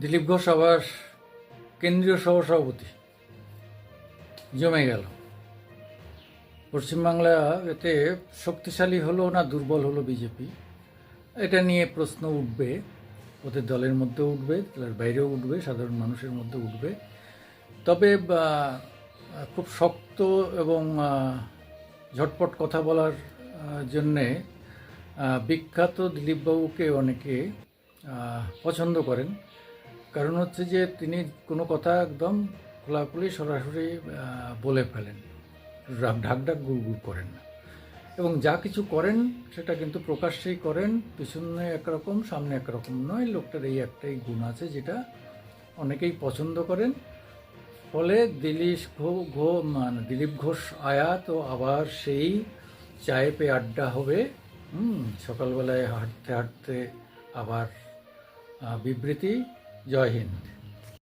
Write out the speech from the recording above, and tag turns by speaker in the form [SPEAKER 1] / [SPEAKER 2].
[SPEAKER 1] দিলীপ ঘোষ আবার কেন্দ্রীয় সহসভাপতি। জমে গেল। পশ্চিমবাংলা এতে শক্তিশালী হলো না দুর্বল হলো বিজেপি? এটা নিয়ে প্রশ্ন উঠবে। ওদের দলের মধ্যে উঠবে দলের বাইরেও উঠবে, সাধারণ মানুষের মধ্যে উঠবে। তবে খুব শক্ত এবং ঝটপট কথা বলার জন্যে বিখ্যাত দিলীপবাবুকে অনেকে পছন্দ করেন। কারণ হচ্ছে যে তিনি কোনো কথা একদম খোলাখুলি সরাসরি বলে ফেলেন। ঢাক ঢাক গুড় করেন না। এবং যা কিছু করেন সেটা কিন্তু প্রকাশ্যেই করেন, পিছনে একরকম সামনে একরকম নয়। লোকটার এই একটাই গুণ আছে যেটা অনেকেই পছন্দ করেন। ফলে দিলীপ ঘো মানে দিলীপ ঘোষ আয়া তো আবার সেই চায়ে পে আড্ডা হবে। সকালবেলায় হাঁটতে হাঁটতে আবার বিবৃতি। জয় হিন্দ।